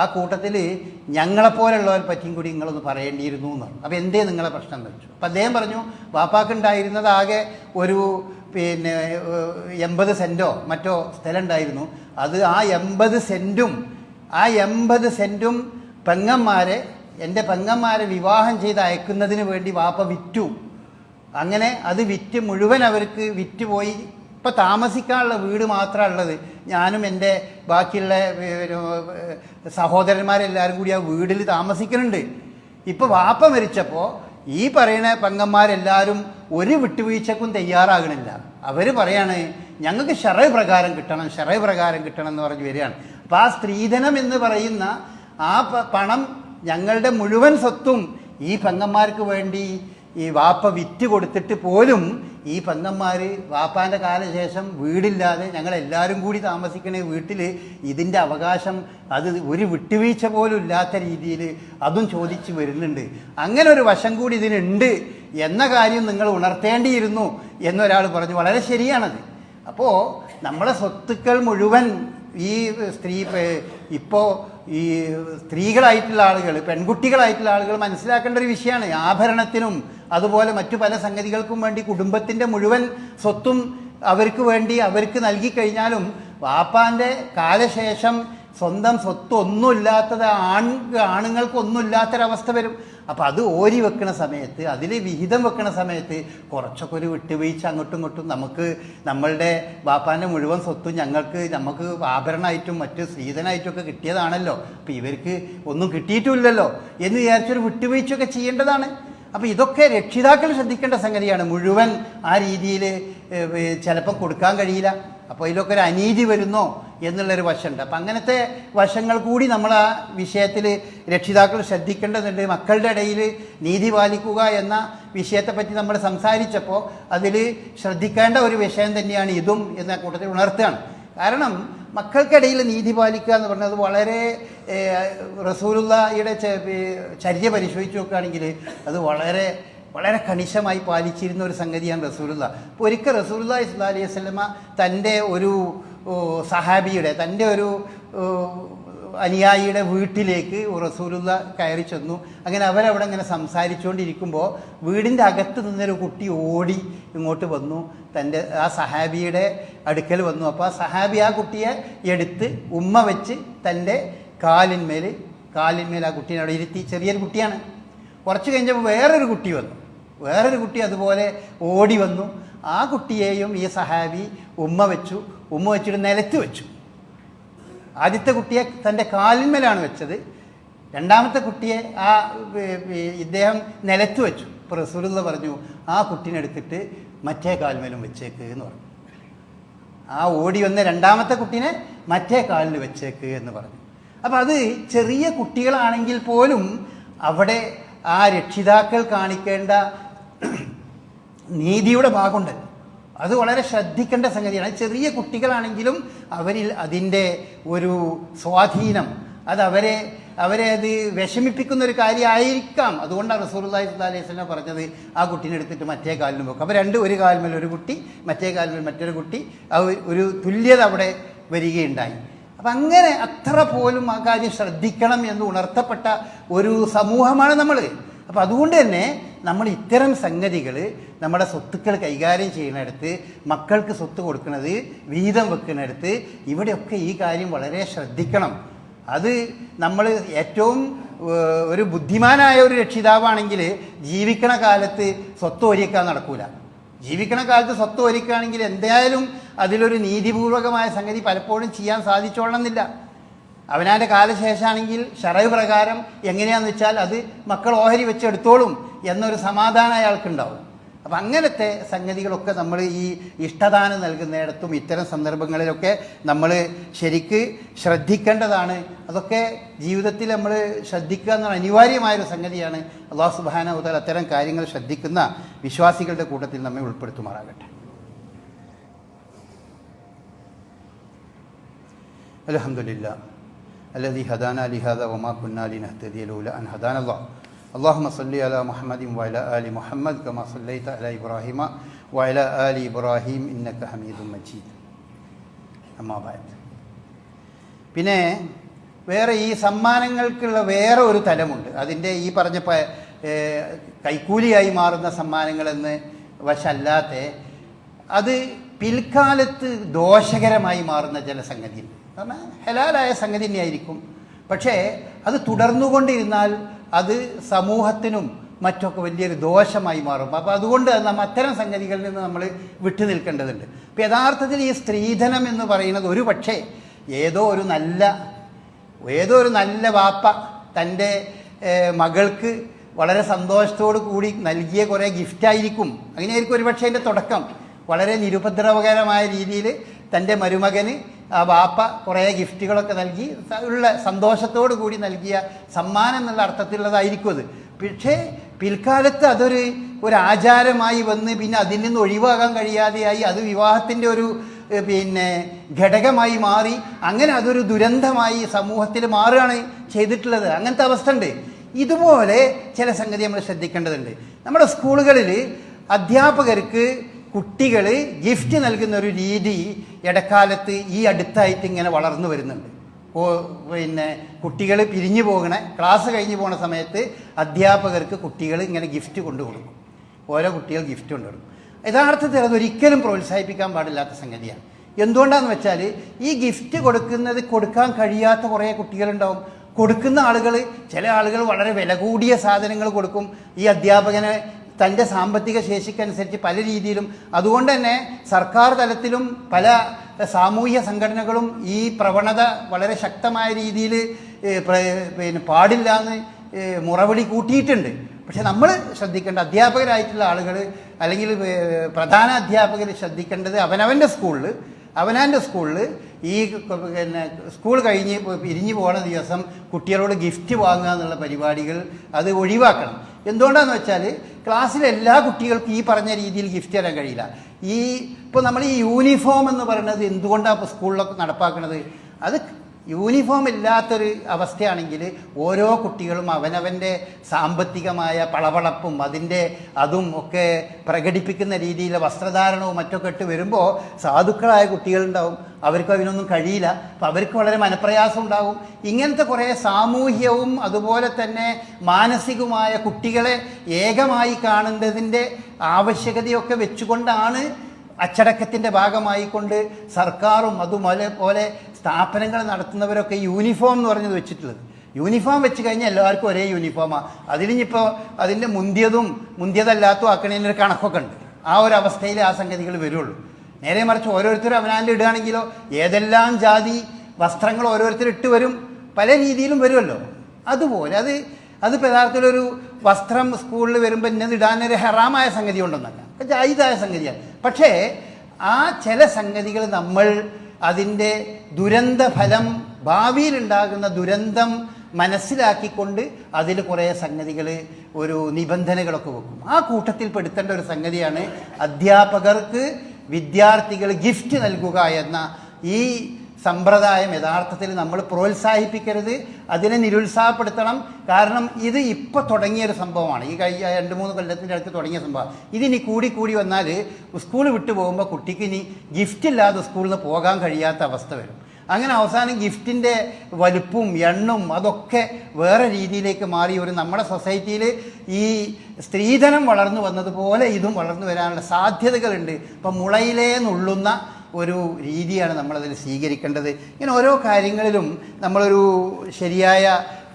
ആ കൂട്ടത്തിൽ ഞങ്ങളെപ്പോലുള്ളവരെ പറ്റിയും കൂടി നിങ്ങളൊന്ന് പറയേണ്ടിയിരുന്നു എന്നാണ് അപ്പോൾ എന്തേ നിങ്ങളെ പ്രശ്നം എന്ന് വെച്ചു അപ്പോൾ അദ്ദേഹം പറഞ്ഞു വാപ്പാക്കുണ്ടായിരുന്നത് ആകെ ഒരു പിന്നെ എൺപത് സെന്റോ മറ്റോ സ്ഥലം ഉണ്ടായിരുന്നു അത് ആ എൺപത് സെന്റും ആ എൺപത് സെന്റും പെങ്ങന്മാരെ എന്റെ പെങ്ങന്മാരെ വിവാഹം ചെയ്ത് അയക്കുന്നതിന് വേണ്ടി വാപ്പ വിറ്റു. അങ്ങനെ അത് വിറ്റ് മുഴുവൻ അവർക്ക് വിറ്റ് ഇപ്പം താമസിക്കാനുള്ള വീട് മാത്രമാണ് ഉള്ളത്. ഞാനും എന്റെ ബാക്കിയുള്ള സഹോദരന്മാരെല്ലാവരും കൂടി ആ വീട്ടിൽ താമസിക്കുന്നുണ്ട് ഇപ്പോൾ വാപ്പ മരിച്ചപ്പോൾ ഈ പറയുന്ന പെങ്ങന്മാരെല്ലാവരും ഒരു വിട്ടുവീഴ്ചക്കും തയ്യാറാകണില്ല. അവർ പറയാണ് ഞങ്ങൾക്ക് ഷെറവ് പ്രകാരം കിട്ടണം ഷെറവ് പ്രകാരം കിട്ടണം എന്ന് പറഞ്ഞ് വരികയാണ്. അപ്പോൾ ആ സ്ത്രീധനം എന്ന് പറയുന്ന ആ പണം ഞങ്ങളുടെ മുഴുവൻ സ്വത്തും ഈ പെങ്ങന്മാർക്ക് വേണ്ടി ഈ വാപ്പ വിറ്റ് കൊടുത്തിട്ട് പോലും ഈ പെങ്ങന്മാർ വാപ്പാന്റെ കാലശേഷം വീടില്ലാതെ ഞങ്ങളെല്ലാവരും കൂടി താമസിക്കണ വീട്ടിൽ ഇതിന്റെ അവകാശം അത് ഒരു വിട്ടുവീഴ്ച പോലും ഇല്ലാത്ത രീതിയിൽ അതും ചോദിച്ച് വരുന്നുണ്ട്. അങ്ങനെ ഒരു വശം കൂടി ഇതിനുണ്ട് എന്ന കാര്യം നിങ്ങൾ ഉണർത്തേണ്ടിയിരുന്നു എന്നൊരാൾ പറഞ്ഞു. വളരെ ശരിയാണത്. അപ്പോൾ നമ്മളെ സ്വത്തുക്കൾ മുഴുവൻ ഈ സ്ത്രീ ഇപ്പോൾ ഈ സ്ത്രീകളായിട്ടുള്ള ആളുകൾ പെൺകുട്ടികളായിട്ടുള്ള ആളുകൾ മനസ്സിലാക്കേണ്ട ഒരു വിഷയമാണ്. ആഭരണത്തിനും അതുപോലെ മറ്റു പല സംഗതികൾക്കും വേണ്ടി കുടുംബത്തിന്റെ മുഴുവൻ സ്വത്തും അവർക്ക് വേണ്ടി അവർക്ക് നൽകി കഴിഞ്ഞാലും വാപ്പാന്റെ കാലശേഷം സ്വന്തം സ്വത്ത് ഒന്നുമില്ലാത്തത് ആൺ ആണുങ്ങൾക്ക് ഒന്നുമില്ലാത്തൊരവസ്ഥ വരും. അപ്പോൾ അത് ഓരി വെക്കുന്ന സമയത്ത് അതിൽ വിഹിതം വെക്കുന്ന സമയത്ത് കുറച്ചൊക്കെ ഒരു വിട്ടുവീഴ്ച അങ്ങോട്ടും ഇങ്ങോട്ടും നമുക്ക് നമ്മളുടെ ബാപ്പാന്റെ മുഴുവൻ സ്വത്തും ഞങ്ങൾക്ക് നമുക്ക് ആഭരണമായിട്ടും മറ്റ് സ്ത്രീധനായിട്ടും ഒക്കെ കിട്ടിയതാണല്ലോ. അപ്പോൾ ഇവർക്ക് ഒന്നും കിട്ടിയിട്ടുമില്ലല്ലോ എന്ന് വിചാരിച്ചൊരു വിട്ടുവീഴ്ചയൊക്കെ ചെയ്യേണ്ടതാണ്. അപ്പോൾ ഇതൊക്കെ രക്ഷിതാക്കൾ ശ്രദ്ധിക്കേണ്ട സംഗതിയാണ്. മുഴുവൻ ആ രീതിയിൽ ചിലപ്പോൾ കൊടുക്കാൻ കഴിയില്ല. അപ്പോൾ ഇതിലൊക്കെ ഒരു അനീതി വരുന്നോ? എന്നുള്ളൊരു വശമുണ്ട്. അപ്പം അങ്ങനത്തെ വശങ്ങൾ കൂടി നമ്മൾ ആ വിഷയത്തിൽ രക്ഷിതാക്കൾ ശ്രദ്ധിക്കേണ്ടതുണ്ട്. മക്കളുടെ ഇടയിൽ നീതി പാലിക്കുക എന്ന വിഷയത്തെപ്പറ്റി നമ്മൾ സംസാരിച്ചപ്പോൾ അതിൽ ശ്രദ്ധിക്കേണ്ട ഒരു വിഷയം തന്നെയാണ് ഇതും എന്ന കൂട്ടത്തിൽ ഉണർത്തുകയാണ്. കാരണം മക്കൾക്കിടയിൽ നീതി പാലിക്കുക എന്ന് പറഞ്ഞത് വളരെ റസൂലുള്ളയുടെ ചര്യ പരിശോധിച്ച് നോക്കുകയാണെങ്കിൽ അത് വളരെ വളരെ കണിശമായി പാലിച്ചിരുന്ന ഒരു സംഗതിയാണ് റസൂലുള്ള. അപ്പോൾ ഒരിക്കൽ റസൂലുള്ള ഇസ്ലാ അലൈഹി വസല്ലമ തന്റെ ഒരു സഹാബിയുടെ തന്റെ ഒരു അനുയായിയുടെ വീട്ടിലേക്ക് റസൂലുള്ള കയറി ചെന്നു. അങ്ങനെ അവരവിടെ ഇങ്ങനെ സംസാരിച്ചുകൊണ്ടിരിക്കുമ്പോൾ വീടിന്റെ അകത്ത് നിന്നൊരു കുട്ടി ഓടി ഇങ്ങോട്ട് വന്നു. തന്റെ ആ സഹാബിയുടെ അടുക്കൽ വന്നു. അപ്പോൾ ആ സഹാബി ആ കുട്ടിയെ എടുത്ത് ഉമ്മ വെച്ച് തന്റെ കാലിന്മേൽ കാലിന്മേൽ ആ കുട്ടീനെ അവിടെ ഇരുത്തി. ചെറിയൊരു കുട്ടിയാണ്. കുറച്ച് കഴിഞ്ഞപ്പോൾ വേറൊരു കുട്ടി വന്നു. വേറൊരു കുട്ടി അതുപോലെ ഓടി വന്നു. ആ കുട്ടിയെയും ഈ സഹാബി ഉമ്മ വെച്ചു. ഉമ്മ വെച്ചിട്ട് നിലത്ത് വെച്ചു. ആദ്യത്തെ കുട്ടിയെ തന്റെ കാലിന്മേലാണ് വെച്ചത്. രണ്ടാമത്തെ കുട്ടിയെ ആ ഇദ്ദേഹം നിലത്ത് വെച്ചു. ഇപ്പോൾ പറഞ്ഞു ആ കുട്ടീനെ എടുത്തിട്ട് മറ്റേ കാൽമേലും വെച്ചേക്ക് എന്ന് പറഞ്ഞു. ആ ഓടി വന്ന രണ്ടാമത്തെ കുട്ടീനെ മറ്റേ കാലിൽ വെച്ചേക്ക് എന്ന് പറഞ്ഞു. അപ്പം അത് ചെറിയ കുട്ടികളാണെങ്കിൽ പോലും അവിടെ ആ രക്ഷിതാക്കൾ കാണിക്കേണ്ട നീതിയുടെ ഭാഗമുണ്ട്. അത് വളരെ ശ്രദ്ധിക്കേണ്ട സംഗതിയാണ്. ചെറിയ കുട്ടികളാണെങ്കിലും അവരിൽ അതിന്റെ ഒരു സ്വാധീനം അത് അവരെ അവരെ അത് വിഷമിപ്പിക്കുന്ന ഒരു കാര്യമായിരിക്കാം. അതുകൊണ്ടാണ് റസൂർല്ലാഹി അലൈഹി സ്വലം പറഞ്ഞത് ആ കുട്ടീനെ എടുത്തിട്ട് മറ്റേ കാലിലും വെക്കും. അപ്പോൾ രണ്ട് ഒരു കാൽമേൽ ഒരു കുട്ടി മറ്റേ കാൽമേൽ മറ്റൊരു കുട്ടി ഒരു തുല്യത അവിടെ വരികയുണ്ടായി. അപ്പം അങ്ങനെ അത്ര പോലും ആ കാര്യം ശ്രദ്ധിക്കണം എന്ന് ഉണർത്തപ്പെട്ട ഒരു സമൂഹമാണ് നമ്മൾ അപ്പം അതുകൊണ്ട് തന്നെ നമ്മൾ ഇത്തരം സംഗതികൾ നമ്മുടെ സ്വത്തുക്കൾ കൈകാര്യം ചെയ്യുന്നിടത്ത് മക്കൾക്ക് സ്വത്ത് കൊടുക്കുന്നത് വീതം വെക്കുന്നിടത്ത് ഇവിടെയൊക്കെ ഈ കാര്യം വളരെ ശ്രദ്ധിക്കണം. അത് നമ്മൾ ഏറ്റവും ഒരു ബുദ്ധിമാനായ ഒരു രക്ഷിതാവാണെങ്കിൽ ജീവിക്കണ കാലത്ത് സ്വത്ത് ഒരുക്കാൻ നടക്കൂല. ജീവിക്കണ കാലത്ത് സ്വത്ത് ഒരുക്കുകയാണെങ്കിൽ എന്തായാലും അതിലൊരു നീതിപൂർവകമായ സംഗതി പലപ്പോഴും ചെയ്യാൻ സാധിച്ചോളണമെന്നില്ല. അവനാന്റെ കാലശേഷമാണെങ്കിൽ ഷറവ് പ്രകാരം എങ്ങനെയാണെന്ന് വെച്ചാൽ അത് മക്കൾ ഓഹരി വെച്ചെടുത്തോളും എന്നൊരു സമാധാനം അയാൾക്കുണ്ടാവും. അപ്പം അങ്ങനത്തെ സംഗതികളൊക്കെ നമ്മൾ ഈ ഇഷ്ടദാനം നൽകുന്നിടത്തും ഇത്തരം സന്ദർഭങ്ങളിലൊക്കെ നമ്മൾ ശരിക്ക് ശ്രദ്ധിക്കേണ്ടതാണ്. അതൊക്കെ ജീവിതത്തിൽ നമ്മൾ ശ്രദ്ധിക്കുക എന്നുള്ള അനിവാര്യമായൊരു സംഗതിയാണ്. അള്ളാഹു സുബാന മുതൽ അത്തരം കാര്യങ്ങൾ ശ്രദ്ധിക്കുന്ന വിശ്വാസികളുടെ കൂട്ടത്തിൽ നമ്മെ ഉൾപ്പെടുത്തുമാറാകട്ടെ. അലഹമുല്ല الذي هدانا لهذا وما كنا لنهتدي لولا أن هدانا الله اللهم صل على محمد وعلى آل محمد كما صليت على إبراهيم وعلى آل إبراهيم إنك حميد مجيد أما بعد പിന്നെ വേറെ ഈ സമ്മാനങ്ങൾക്കുള്ള വേറെ ഒരു തലമുണ്ട് അതിൻ്റെ ഈ പറഞ്ഞ പ- ഏർ കൈക്കൂലിയായി മാറുന്ന സമ്മാനങ്ങളെന്ന് വശല്ലാത്ത അത് പിൽക്കാലത്ത് ദോഷകരമായി മാറുന്ന ചില സംഗതിയുണ്ട് കാരണം ഹലാലായ സംഗതി തന്നെയായിരിക്കും. പക്ഷേ അത് തുടർന്നുകൊണ്ടിരുന്നാൽ അത് സമൂഹത്തിനും മറ്റൊക്കെ വലിയൊരു ദോഷമായി മാറും. അപ്പോൾ അതുകൊണ്ട് നമ്മൾ അത്തരം സംഗതികളിൽ നിന്ന് നമ്മൾ വിട്ടു നിൽക്കേണ്ടതുണ്ട്. അപ്പോൾ യഥാർത്ഥത്തിൽ ഈ സ്ത്രീധനം എന്ന് പറയുന്നത് ഒരു പക്ഷേ ഏതോ ഒരു നല്ല ഏതോ ഒരു നല്ല വാപ്പ തന്റെ മകൾക്ക് വളരെ സന്തോഷത്തോടു കൂടി നൽകിയ കുറേ ഗിഫ്റ്റായിരിക്കും അങ്ങനെയായിരിക്കും ഒരു പക്ഷേ എന്റെ തുടക്കം. വളരെ നിരുപദ്രവകരമായ രീതിയിൽ തന്റെ മരുമകന് വാപ്പ കുറേ ഗിഫ്റ്റുകളൊക്കെ നൽകി ഉള്ള സന്തോഷത്തോടു കൂടി നൽകിയ സമ്മാനം എന്നുള്ള അർത്ഥത്തിലുള്ളതായിരിക്കും അത്. പക്ഷേ പിൽക്കാലത്ത് അതൊരു ഒരു ആചാരമായി വന്ന് പിന്നെ അതിൽ നിന്ന് ഒഴിവാകാൻ കഴിയാതെയായി അത് വിവാഹത്തിന്റെ ഒരു പിന്നെ ഘടകമായി മാറി അങ്ങനെ അതൊരു ദുരന്തമായി സമൂഹത്തിൽ മാറുകയാണ് ചെയ്തിട്ടുള്ളത്. അങ്ങനത്തെ അവസ്ഥ ഉണ്ട്. ഇതുപോലെ ചില സംഗതി നമ്മൾ ശ്രദ്ധിക്കേണ്ടതുണ്ട്. നമ്മുടെ സ്കൂളുകളിൽ അധ്യാപകർക്ക് കുട്ടികൾ ഗിഫ്റ്റ് നൽകുന്ന ഒരു രീതി ഇടക്കാലത്ത് ഈ അടുത്തായിട്ട് ഇങ്ങനെ വളർന്നു വരുന്നുണ്ട്. പിന്നെ കുട്ടികൾ പിരിഞ്ഞു പോകണ ക്ലാസ് കഴിഞ്ഞ് പോണ സമയത്ത് അധ്യാപകർക്ക് കുട്ടികൾ ഇങ്ങനെ ഗിഫ്റ്റ് കൊണ്ടു കൊടുക്കും ഓരോ കുട്ടികൾ ഗിഫ്റ്റ് കൊണ്ടുകൊടുക്കും. യഥാർത്ഥത്തിൽ അതൊരിക്കലും പ്രോത്സാഹിപ്പിക്കാൻ പാടില്ലാത്ത സംഗതിയാണ്. എന്തുകൊണ്ടാന്ന് വെച്ചാൽ ഈ ഗിഫ്റ്റ് കൊടുക്കുന്നത് കൊടുക്കാൻ കഴിയാത്ത കുറേ കുട്ടികളുണ്ടാവും. കൊടുക്കുന്ന ആളുകൾ ചില ആളുകൾ വളരെ വില കൂടിയ സാധനങ്ങൾ കൊടുക്കും. ഈ അധ്യാപകന് തന്റെ സാമ്പത്തിക ശേഷിക്കനുസരിച്ച് പല രീതിയിലും അതുകൊണ്ട് തന്നെ സർക്കാർ തലത്തിലും പല സാമൂഹ്യ സംഘടനകളും ഈ പ്രവണത വളരെ ശക്തമായ രീതിയിൽ പിന്നെ പാടില്ല എന്ന് മുറവിളി കൂട്ടിയിട്ടുണ്ട്. പക്ഷെ നമ്മൾ ശ്രദ്ധിക്കേണ്ട അധ്യാപകരായിട്ടുള്ള ആളുകൾ അല്ലെങ്കിൽ പ്രധാന അധ്യാപകർ ശ്രദ്ധിക്കേണ്ടത് അവനവന്റെ സ്കൂളിൽ അവനാന്റെ സ്കൂളിൽ ഈ പിന്നെ സ്കൂൾ കഴിഞ്ഞ് പിരിഞ്ഞു പോകുന്ന ദിവസം കുട്ടികളോട് ഗിഫ്റ്റ് വാങ്ങുക എന്നുള്ള പരിപാടികൾ അത് ഒഴിവാക്കണം. എന്തുകൊണ്ടാന്ന് വെച്ചാൽ ക്ലാസ്സിലെ എല്ലാ കുട്ടികൾക്കും ഈ പറഞ്ഞ രീതിയിൽ ഗിഫ്റ്റ് തരാൻ കഴിയില്ല. ഈ ഇപ്പോൾ നമ്മൾ ഈ യൂണിഫോം എന്ന് പറയുന്നത് എന്തുകൊണ്ടാണ് ഇപ്പോൾ സ്കൂളിലൊക്കെ നടപ്പാക്കുന്നത് അത് യൂണിഫോം ഇല്ലാത്തൊരു അവസ്ഥയാണെങ്കിൽ ഓരോ കുട്ടികളും അവനവന്റെ സാമ്പത്തികമായ പളവളപ്പും അതിന്റെ അതും ഒക്കെ പ്രകടിപ്പിക്കുന്ന രീതിയിലെ വസ്ത്രധാരണവും മറ്റൊക്കെ ഇട്ട് വരുമ്പോൾ സാധുക്കളായ കുട്ടികളുണ്ടാവും. അവർക്ക് അതിനൊന്നും കഴിയില്ല. അപ്പോൾ അവർക്ക് വളരെ മനപ്രയാസം ഉണ്ടാകും. ഇങ്ങനത്തെ കുറേ സാമൂഹ്യവും അതുപോലെ തന്നെ മാനസികവുമായ കുട്ടികളെ ഏകമായി കാണേണ്ടതിന്റെ ആവശ്യകതയൊക്കെ വെച്ചുകൊണ്ടാണ് അച്ചടക്കത്തിന്റെ ഭാഗമായിക്കൊണ്ട് സർക്കാരും അതുപോലെ പോലെ സ്ഥാപനങ്ങൾ നടത്തുന്നവരൊക്കെ യൂണിഫോം എന്ന് പറഞ്ഞത് വെച്ചിട്ടുള്ളത്. യൂണിഫോം വെച്ച് കഴിഞ്ഞാൽ എല്ലാവർക്കും ഒരേ യൂണിഫോമാണ് അതിലിപ്പോൾ അതിന്റെ മുന്തിയതും മുന്തിയതല്ലാത്തതും ആക്കണേനൊരു കണക്കൊക്കെ ഉണ്ട്. ആ ഒരു അവസ്ഥയിൽ ആ സംഗതികൾ വരുള്ളൂ. നേരെ മറിച്ച് ഓരോരുത്തരും അവനാന്റെ ഇടുകയാണെങ്കിലോ ഏതെല്ലാം ജാതി വസ്ത്രങ്ങൾ ഓരോരുത്തർ ഇട്ട് വരും പല രീതിയിലും വരുമല്ലോ. അതുപോലെ അത് അത് യഥാർത്ഥത്തിലൊരു വസ്ത്രം സ്കൂളിൽ വരുമ്പോൾ ഇന്നത് ഇടാനൊരു ഹെറാമായ സംഗതി ഉണ്ടെന്നല്ല. ജായിതായ സംഗതിയാണ്. പക്ഷേ ആ ചില സംഗതികൾ നമ്മൾ അതിന്റെ ദുരന്ത ഫലം ഭാവിയിലുണ്ടാകുന്ന ദുരന്തം മനസ്സിലാക്കിക്കൊണ്ട് അതിൽ കുറേ സംഗതികൾ ഒരു നിബന്ധനകളൊക്കെ വെക്കും. ആ കൂട്ടത്തിൽ പെടുത്തേണ്ട ഒരു സംഗതിയാണ് അധ്യാപകർക്ക് വിദ്യാർത്ഥികൾ ഗിഫ്റ്റ് നൽകുക എന്ന ഈ സമ്പ്രദായം യഥാർത്ഥത്തിൽ നമ്മൾ പ്രോത്സാഹിപ്പിക്കരുത് അതിനെ നിരുത്സാഹപ്പെടുത്തണം. കാരണം ഇത് ഇപ്പോൾ തുടങ്ങിയ ഒരു സംഭവമാണ്. ഈ കഴിഞ്ഞ രണ്ട് മൂന്ന് കൊല്ലത്തിന്റെ അടുത്ത് തുടങ്ങിയ സംഭവം. ഇതിനി കൂടി കൂടി വന്നാൽ സ്കൂൾ വിട്ടു പോകുമ്പോൾ കുട്ടിക്ക് ഇനി ഗിഫ്റ്റ് ഇല്ലാതെ സ്കൂളിൽ നിന്ന് പോകാൻ കഴിയാത്ത അവസ്ഥ വരും. അങ്ങനെ അവസാനം ഗിഫ്റ്റിന്റെ വലുപ്പും എണ്ണും അതൊക്കെ വേറെ രീതിയിലേക്ക് മാറി ഒരു നമ്മുടെ സൊസൈറ്റിയിൽ ഈ സ്ത്രീധനം വളർന്നു വന്നതുപോലെ ഇതും വളർന്നു വരാനുള്ള സാധ്യതകളുണ്ട്. ഇപ്പം മുളയിലേ നുള്ളുന്ന ഒരു രീതിയാണ് നമ്മളതിൽ സ്വീകരിക്കേണ്ടത്. ഇങ്ങനെ ഓരോ കാര്യങ്ങളിലും നമ്മളൊരു ശരിയായ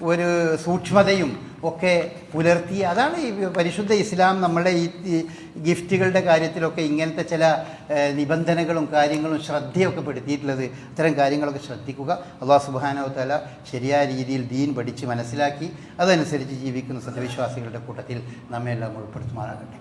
ഒരു സൂക്ഷ്മതയും ഒക്കെ പുലർത്തി അതാണ് ഈ പരിശുദ്ധ ഇസ്ലാം നമ്മുടെ ഈ ഗിഫ്റ്റുകളുടെ കാര്യത്തിലൊക്കെ ഇങ്ങനത്തെ ചില നിബന്ധനകളും കാര്യങ്ങളും ശ്രദ്ധയൊക്കെ പെടുത്തിയിട്ടുള്ളത്. ഇത്തരം കാര്യങ്ങളൊക്കെ ശ്രദ്ധിക്കുക. അള്ളാഹു സുബാനോ തല ശരിയായ രീതിയിൽ ദീൻ പഠിച്ച് മനസ്സിലാക്കി അതനുസരിച്ച് ജീവിക്കുന്ന സത്യവിശ്വാസികളുടെ കൂട്ടത്തിൽ നമ്മെ എല്ലാം ഉൾപ്പെടുത്തുമാറാകട്ടെ.